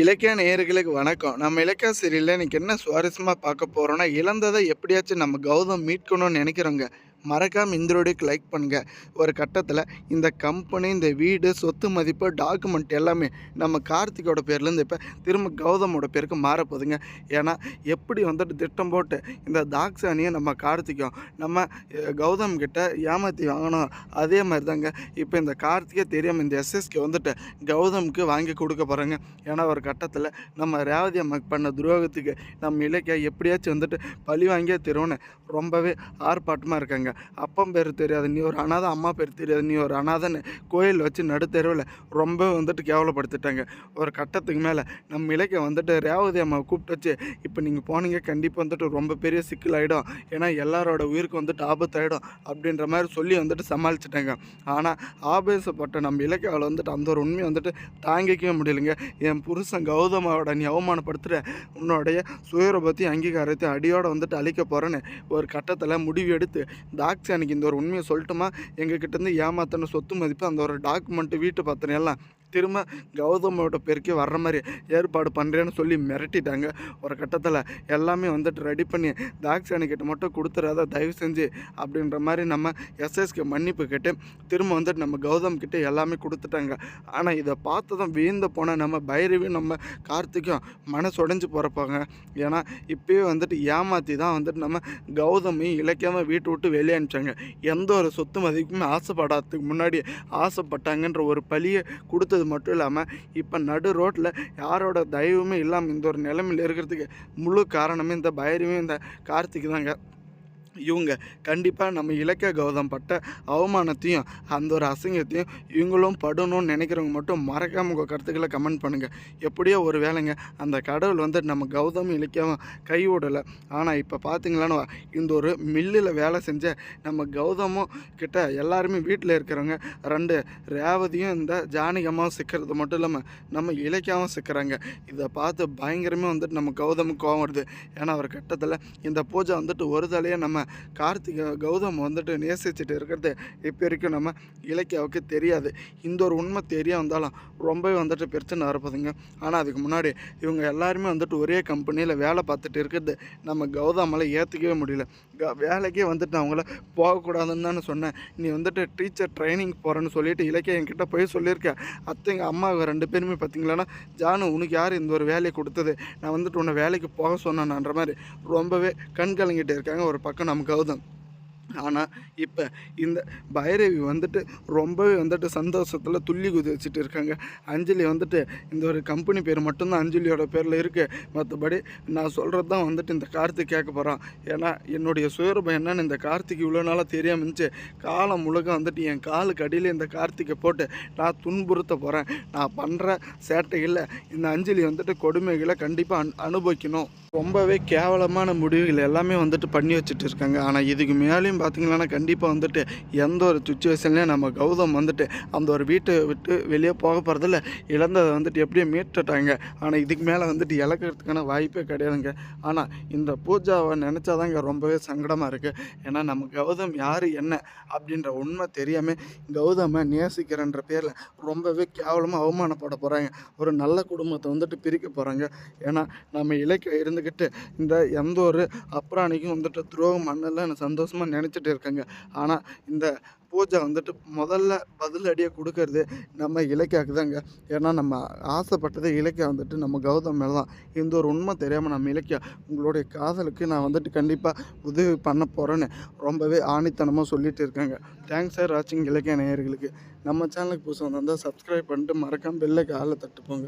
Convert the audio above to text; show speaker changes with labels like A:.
A: இலக்கிய நேயர்களுக்கு வணக்கம். நம்ம இலக்கிய சீரியலில் இன்றைக்கி என்ன சுவாரஸ்யமாக பார்க்க போகிறோன்னா இழந்ததை எப்படியாச்சும் நம்ம கௌதம் மீட்கணும்னு நினைக்கிறோங்க. மறக்காமல் இந்த வீடியோக்கு லைக் பண்ணுங்கள் ஒரு கட்டத்தில் இந்த கம்பெனி இந்த வீடு சொத்து மதிப்பு டாக்குமெண்ட் எல்லாமே நம்ம கார்த்திகோட பேர்லேருந்து இப்போ திரும்ப கௌதமோட பேருக்கு மாறப்போகுதுங்க ஏன்னா எப்படி வந்துட்டு திட்டம் போட்டு இந்த தாக்ஸானியை நம்ம கார்த்திகம் நம்ம கௌதம் கிட்ட ஏமாற்றி வாங்கணும் அதே மாதிரி தாங்க இப்போ இந்த கார்த்திகை தெரியாமல் இந்த எஸ்எஸ்கே வந்துட்டு கௌதமுக்கு வாங்கி கொடுக்க போகிறாங்க ஏன்னா ஒரு கட்டத்தில் நம்ம ரேவதி அம்மாக்கு பண்ண துரோகத்துக்கு நம்ம இலக்கிய எப்படியாச்சும் வந்துட்டு பழி வாங்கியே தருவோன்னு ரொம்பவே ஆர்ப்பாட்டமாக இருக்காங்க. அப்பன் பேர் தெரியாது நீ ஒரு அனாதை அம்மா பேர் தெரியாது நீ ஒரு அனாதைன்னு கோயில் வச்சு நடுத்தெருவில் ரொம்ப வந்துட்டு கேவலப்படுத்திட்டாங்க. ஒரு கட்டத்துக்கு மேலே நம்ம இலக்கிய வந்துட்டு ரேவதி அம்மாவை கூப்பிட்டு வச்சு இப்போ நீங்கள் போனீங்க கண்டிப்பாக வந்துட்டு ரொம்ப பெரிய சிக்கலாயிடும். ஏன்னா எல்லாரோட உயிருக்கு வந்துட்டு ஆபத்தாயிடும் அப்படின்ற மாதிரி சொல்லி வந்துட்டு சமாளிச்சிட்டாங்க. ஆனால் ஆபேசப்பட்ட நம்ம இலக்கியாவில் வந்துட்டு அந்த ஒரு உண்மையை வந்துட்டு தாங்கிக்கவே முடியலைங்க. என் புருஷன் கௌதமாவோட நீ அவமானப்படுத்துகிற உன்னோடைய சுயரூபத்தையும் அங்கீகாரத்தையும் அடியோடு வந்துட்டு அழிக்க போகிறேன்னு ஒரு கட்டத்தில் முடிவு எடுத்து டாக்ஸ் எனக்கு இந்த ஒரு உண்மையை சொல்லட்டுமா? எங்ககிட்டேருந்து ஏமாத்தின சொத்து மதிப்பு அந்த ஒரு டாக்குமெண்ட்டு வீட்டு பத்திரம் எல்லாம். திரும்ப கௌதமோட பேருக்கே வர்ற மாதிரி ஏற்பாடு பண்ணுறேன்னு சொல்லி மிரட்டிட்டாங்க. ஒரு கட்டத்தில் எல்லாமே வந்துட்டு ரெடி பண்ணி தாக்ஸானிக்கிட்ட மட்டும் கொடுத்துறாத தயவு செஞ்சு அப்படின்ற மாதிரி நம்ம எஸ்எஸ்கே மன்னிப்பு கேட்டு திரும்ப வந்துட்டு நம்ம கௌதம் கிட்டே எல்லாமே கொடுத்துட்டாங்க. ஆனால் இதை பார்த்ததும் வீழ்ந்து போன நம்ம பைரவியும் நம்ம கார்த்திக்கும் மனசு உடஞ்சி போகிறப்பாங்க ஏன்னா இப்போயே வந்துட்டு ஏமாற்றி தான் வந்துட்டு நம்ம கௌதமையும் இலக்கியமாக வீட்டை விட்டு வெளியே அனுப்பிச்சாங்க. எந்த ஒரு சொத்து மதிப்புமே ஆசைப்படாததுக்கு முன்னாடி ஆசைப்பட்டாங்கன்ற ஒரு பழியை கொடுத்தது மட்டும் இல்லாமல் இப்போ நடு ரோட்டில் யாரோட தயவுமே இல்லாமல் இந்த ஒரு நிலைமையில் இருக்கிறதுக்கு முழு காரணமே இந்த பைரவியும் இந்த கார்த்திக் தாங்க. இவங்க கண்டிப்பாக நம்ம இலக்கிய கௌதம் பட்ட அவமானத்தையும் அந்த ஒரு அசிங்கத்தையும் இவங்களும் படணும்னு நினைக்கிறவங்க மட்டும் மறக்காமல் உங்கள் கருத்துக்களை கமெண்ட் பண்ணுங்கள் எப்படியோ ஒரு வேலைங்க அந்த கடவுள் வந்து நம்ம கௌதம் இலக்கியம் கை விடலை ஆனால் இப்போ பார்த்தீங்களான்னு இந்த ஒரு மில்லில் வேலை செஞ்ச நம்ம கௌதமும் கிட்ட எல்லாருமே வீட்டில் இருக்கிறவங்க ரெண்டு ரேவதியும் இந்த ஜானகம்மாவும் சிக்கிறது மட்டும் இல்லாமல் நம்ம இலக்கியாவும் சிக்கிறாங்க. இதை பார்த்து பயங்கரமே வந்துட்டு நம்ம கௌதமுக்கு கோவம் வருது. ஏன்னா ஒரு கட்டத்தில் இந்த பூஜை வந்துட்டு ஒரு தலையே நம்ம கார்த்திகை கௌதம் வந்துட்டு நேசிச்சுட்டு இருக்கிறது இப்போ வரைக்கும் நம்ம இலக்கியாவுக்கு தெரியாது. இந்த ஒரு உண்மை தெரிய வந்தாலும் ரொம்பவே வந்துட்டு பிரச்சனை இருப்பதுங்க. ஆனால் அதுக்கு முன்னாடி இவங்க எல்லாருமே வந்துட்டு ஒரே கம்பெனியில் வேலை பார்த்துட்டு இருக்கிறது நம்ம கௌதமால் ஏற்றுக்கவே முடியல. க வேலைக்கே வந்துட்டு அவங்கள போகக்கூடாதுன்னு தானே சொன்னேன். நீ வந்துட்டு டீச்சர் ட்ரைனிங் போகிறேன்னு சொல்லிட்டு இலக்கியம் என்கிட்ட போய் சொல்லியிருக்க. அத்தைங்க அம்மா ரெண்டு பேருமே பார்த்திங்களான்னா ஜானு உனக்கு யார் இந்த ஒரு வேலையை கொடுத்தது? நான் வந்துட்டு உன்னை வேலைக்கு போக சொன்னேன்ற மாதிரி ரொம்பவே கண் கலங்கிட்டு இருக்காங்க ஒரு பக்கம் நம்ம கௌதம். ஆனால் இப்போ இந்த பைரவி வந்துட்டு ரொம்பவே வந்துட்டு சந்தோஷத்தில் துள்ளி குதிச்சுட்டு இருக்காங்க. அஞ்சலி வந்துட்டு இந்த ஒரு கம்பெனி பேர் மட்டும்தான் அஞ்சலியோட பேரில் இருக்குது மற்றபடி நான் சொல்கிறது தான் வந்துட்டு இந்த கார்த்திக் கேட்க போகிறான் ஏன்னா என்னுடைய சுயரூபம் என்னன்னு இந்த கார்த்திக் இவ்வளோ நாளாக தெரியாமல் இருந்துச்சு. காலம் முழுக்க வந்துட்டு என் காலுக்கு அடியில் இந்த கார்த்திகை போட்டு நான் துன்புறுத்த போகிறேன் நான் பண்ணுற சேட்டைகளில் இந்த அஞ்சலி வந்துட்டு கொடுமைகளை கண்டிப்பாக அனுபவிக்கணும். ரொம்பவே கேவலமான முடிவுகள் எல்லாமே வந்துட்டு பண்ணி வச்சுட்டு இருக்காங்க ஆனால் இதுக்கு மேலேயும் பார்த்தீங்கன்னா கண்டிப்பாக வந்துட்டு எந்த ஒரு சுச்சுவேஷன்லேயும் நம்ம கௌதம் வந்துட்டு அந்த ஒரு வீட்டை விட்டு வெளியே போக போகிறதில்ல இழந்ததை வந்துட்டு எப்படியும் மீட்டுட்டாங்க. ஆனால் இதுக்கு மேலே வந்துட்டு இழக்கிறதுக்கான வாய்ப்பே கிடையாதுங்க. ஆனால் இந்த பூஜாவை நினச்சாதாங்க ரொம்பவே சங்கடமாக இருக்குது ஏன்னா நம்ம கௌதம் யார் என்ன அப்படின்ற உண்மை தெரியாமல் கௌதமை நேசிக்கிறன்ற பேரில் ரொம்பவே கேவலமாக அவமானப்பட போகிறாங்க ஒரு நல்ல குடும்பத்தை வந்துட்டு பிரிக்க போகிறாங்க ஏன்னா நம்ம இலக்கிய இருந்து இருந்துக்கிட்டு இந்த எந்த ஒரு அப்ராணிக்கும் வந்துட்டு துரோகம் பண்ணல சந்தோஷமாக நினச்சிட்டு இருக்காங்க. ஆனால் இந்த பூஜை வந்துட்டு முதல்ல பதில் அடியை கொடுக்கறது நம்ம இலக்கியாக்கு தாங்க. ஏன்னா நம்ம ஆசைப்பட்டது இலக்கியா வந்துட்டு நம்ம கௌதம் மேலே தான். இந்த ஒரு உண்மை தெரியாமல் நம்ம இலக்கியா உங்களுடைய காதலுக்கு நான் வந்துட்டு கண்டிப்பாக உதவி பண்ண போகிறேன்னு ரொம்பவே ஆணித்தனமாக சொல்லிட்டு இருக்காங்க. தேங்க்ஸ் சார் வாட்சிங் இலக்கிய நேயர்களுக்கு. நம்ம சேனலுக்கு புதுசாக வந்தால் சப்ஸ்கிரைப் பண்ணிட்டு மறக்காமல் பெல்லைக்கு ஆளை தட்டுப்போங்க.